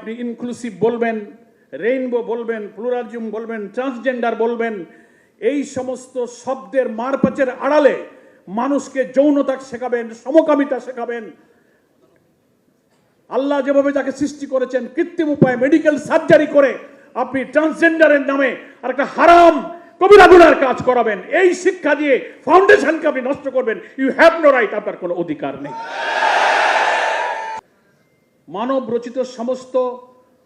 আপনি ইনক্লুসিভ বলবেন রেইনবো বলবেন প্লুরালিজম বলবেন ট্রান্সজেন্ডার বলবেন, এই সমস্ত শব্দের মারপাচের আড়ালে মানুষকে যৌনতা শেখাবেন, সমকামিতা শেখাবেন। আল্লাহ যেভাবে যাকে সৃষ্টি করেছেন, কৃত্রিম উপায়ে মেডিকেল সার্জারি করে আপনি ট্রান্সজেন্ডারের নামে আর একটা হারাম কবিরা গুনার কাজ করাবেন। এই শিক্ষা দিয়ে ফাউন্ডেশনকে আপনি নষ্ট করবেন। ইউ হ্যাভ নো রাইট আপনার কোনো অধিকার নেই। মানব রচিত সমস্ত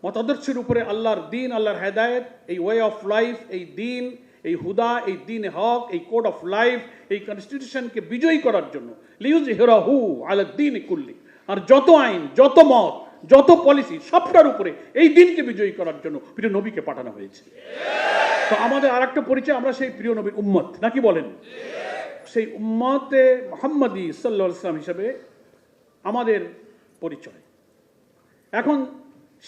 মতাদর্শের উপরে আল্লাহর দিন, আল্লাহর হেদায়েত, এই ওয়ে অফ লাইফ এই দিন, এই হুদা, এই দিন হক, এই কোড অফ লাইফ এই কনস্টিটিউশনকে বিজয়ী করার জন্য। লিউজ হেরা হু আলাদ দিন কুল্লি। আর যত আইন, যত মত, যত পলিসি সবটার উপরে এই দিনকে বিজয়ী করার জন্য প্রিয় নবীকে পাঠানো হয়েছে। তো আমাদের আর একটা পরিচয়, আমরা সেই প্রিয় নবীর উম্মত নাকি বলেন? সেই উম্মতে মোহাম্মদী সাল্লাহ ইসলাম হিসেবে আমাদের পরিচয়। এখন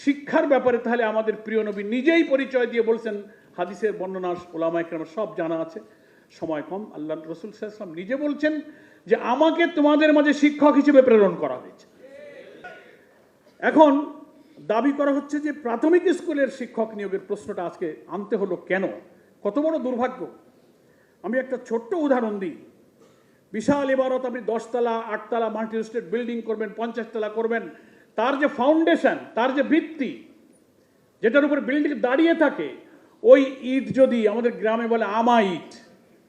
শিক্ষার ব্যাপারে তাহলে আমাদের প্রিয় নবী নিজেই পরিচয় দিয়ে বলছেন, হাদিসের বর্ণনা ওলামা একরাম সব জানা আছে, সময় কম, আল্লাহ রসুল সাল্লাম নিজে বলছেন যে আমাকে তোমাদের মাঝে শিক্ষক হিসেবে প্রেরণ করা হয়েছে। এখন দাবি করা হচ্ছে যে প্রাথমিক স্কুলের শিক্ষক নিয়োগের প্রশ্নটা আজকে আনতে হলো কেন? কত বড় দুর্ভাগ্য। আমি একটা ছোট্ট উদাহরণ দিই। বিশাল ইমারত আপনি দশতলা, আটতলা মাল্টি স্টেট বিল্ডিং করবেন পঞ্চাশ তলা করবেন তার যে ফাউন্ডেশন তার যে ভিত্তি, যেটার উপর বিল্ডিং দাঁড়িয়ে থাকে, ওই ইট যদি আমাদের গ্রামে বলে আমা ইট,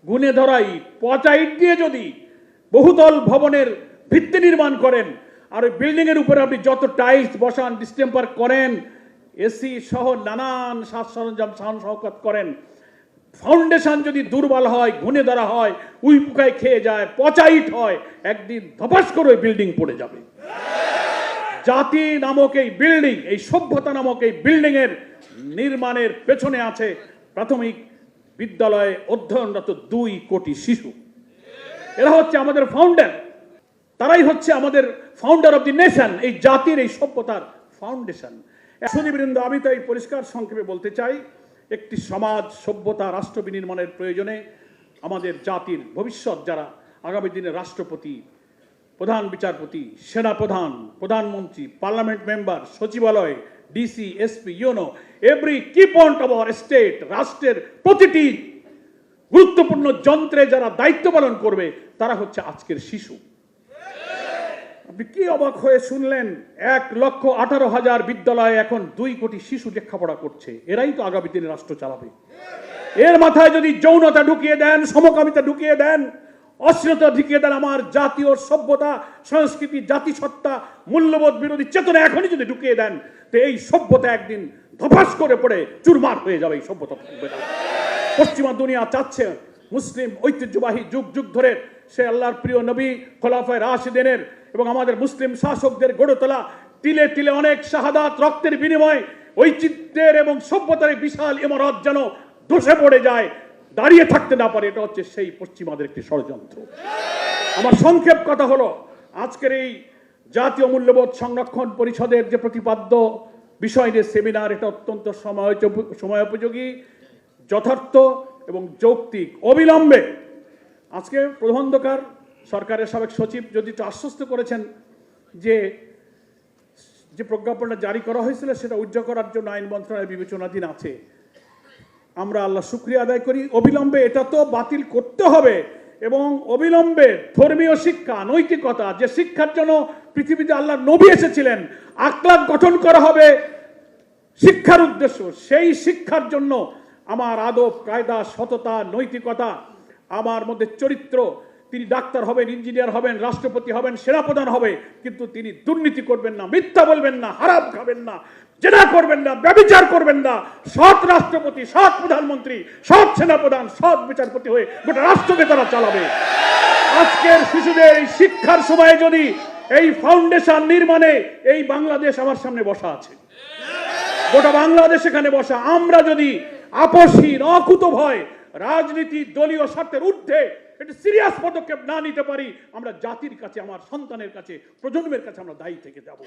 গুনে ধরা ইট, পচা ইট দিয়ে যদি বহুতল ভবনের ভিত্তি নির্মাণ করেন, আর ওই বিল্ডিং এর উপরে আপনি যত টাইলস বসান ডিস্টেম্পার করেন এসি সহ নানান সাজ সরঞ্জাম সান সহকাত করেন ফাউন্ডেশন যদি দুর্বল হয় ঘুনে ধরা হয় উই পোকায় খেয়ে যায়, পচা ইট হয়, একদিন ধপাস করে ওই বিল্ডিং পড়ে যাবে। জাতি নামক এই বিল্ডিং এই সভ্যতা নামক এই বিল্ডিং এর নির্মাণের পেছনে আছে প্রাথমিক বিদ্যালয়ে অধ্যয়নরত দুই কোটি শিশু। এরা হচ্ছে আমাদের ফাউন্ডার তারাই হচ্ছে আমাদের ফাউন্ডার অফ দি নেশন এই জাতির এই সভ্যতার ফাউন্ডেশন সুদীবৃন্দ আমি তাই পরিষ্কার সংক্ষেপে বলতে চাই, একটি সমাজ, সভ্যতা, রাষ্ট্র বিনির্মাণের প্রয়োজনে আমাদের জাতির ভবিষ্যৎ যারা আগামী দিনে রাষ্ট্রপতি প্রধান বিচারপতি, সেনা প্রধান, প্রধানমন্ত্রী, পার্লামেন্ট মেম্বার, সচিবালয় DC SP UNO every key point of our state রাষ্ট্রের প্রতিটি গুরুত্বপূর্ণ যন্ত্রে যারা দায়িত্ব পালন করবে, তারা হচ্ছে আজকের শিশু। আপনি কি অবাক হয়ে শুনলেন? এক লক্ষ আঠারো হাজার বিদ্যালয়ে এখন দুই কোটি শিশু লেখাপড়া করছে। এরাই তো আগামী দিনে রাষ্ট্র চালাবে। এর মাথায় যদি যৌনতা ঢুকিয়ে দেন, সমকামিতা ঢুকিয়ে দেন অশ্লীলতা ঢুকিয়ে দেন আমার জাতীয় সভ্যতা, সংস্কৃতি, জাতিসত্তা, মূল্যবোধ বিরোধী চেতনা এখনই যদি ঢুকিয়ে দেন, তো এই সভ্যতা একদিন ধপাস করে পড়ে, চুরমার হয়ে যাবে এই সভ্যতা পশ্চিমা দুনিয়া চাচ্ছে মুসলিম ঐতিহ্যবাহী যুগ যুগ ধরে সে আল্লাহর প্রিয় নবী খোলাফায় রাশিদিনের এবং আমাদের মুসলিম শাসকদের গড়ে তোলা তিলে তিলে অনেক শাহাদাত, রক্তের বিনিময় ঐচিত্র্যের এবং সভ্যতার বিশাল ইমারত যেন ধসে পড়ে যায় দাঁড়িয়ে থাকতে না পারে, এটা হচ্ছে সেই পশ্চিমাদের একটি ষড়যন্ত্র। আমার সংক্ষেপ কথা হলো, আজকের এই জাতীয় মূল্যবোধ সংরক্ষণ পরিষদের যে প্রতিপাদ্য বিষয় নিয়ে সেমিনার, এটা অত্যন্ত সময় সময়োপযোগী যথার্থ এবং যৌক্তিক, অবিলম্বে। আজকে প্রবন্ধকার সরকারের সাবেক সচিব যদি একটু আশ্বস্ত করেছেন যে যে প্রজ্ঞাপনটা জারি করা হয়েছিল, সেটা উজ্জ্বল করার জন্য আইন মন্ত্রণালয়ের বিবেচনাধীন আছে। আমরা আল্লাহ শুক্রিয়া আদায় করি। অবিলম্বে এটা তো বাতিল করতে হবে এবং অবিলম্বে ধর্মীয় শিক্ষা, নৈতিকতা, যে শিক্ষার জন্য পৃথিবীতে আল্লাহ নবী এসেছিলেন আকলাক গঠন করা হবে শিক্ষার উদ্দেশ্য। সেই শিক্ষার জন্য আমার আদব, কায়দা, সততা, নৈতিকতা, আমার মধ্যে চরিত্র, তিনি ডাক্তার হবেন, ইঞ্জিনিয়ার হবেন, রাষ্ট্রপতি হবেন, সেনাপ্রধান হবে, কিন্তু তিনি দুর্নীতি করবেন না, মিথ্যা বলবেন না, হারাম খাবেন না। জেনা করবেন না, ব্যবচার করবেন না। সৎ রাষ্ট্রপতি, সৎ প্রধানমন্ত্রী, সৎ সেনাপ্রধান, সৎ বিচারপতি হয়ে গোটা রাষ্ট্রকে তারা চালাবে। আজকের শিশুদের এই শিক্ষার সময়ে যদি এই ফাউন্ডেশন নির্মাণে এই বাংলাদেশ আমার সামনে বসা আছে, গোটা বাংলাদেশ এখানে বসা, আমরা যদি আপসহীন অকুত ভয়, রাজনীতি, দলীয় স্বার্থের ঊর্ধ্বে একটু সিরিয়াস পদক্ষেপ না নিতে পারি, আমরা জাতির কাছে, আমার সন্তানের কাছে, প্রজন্মের কাছে আমরা দায়ী থেকে যাব।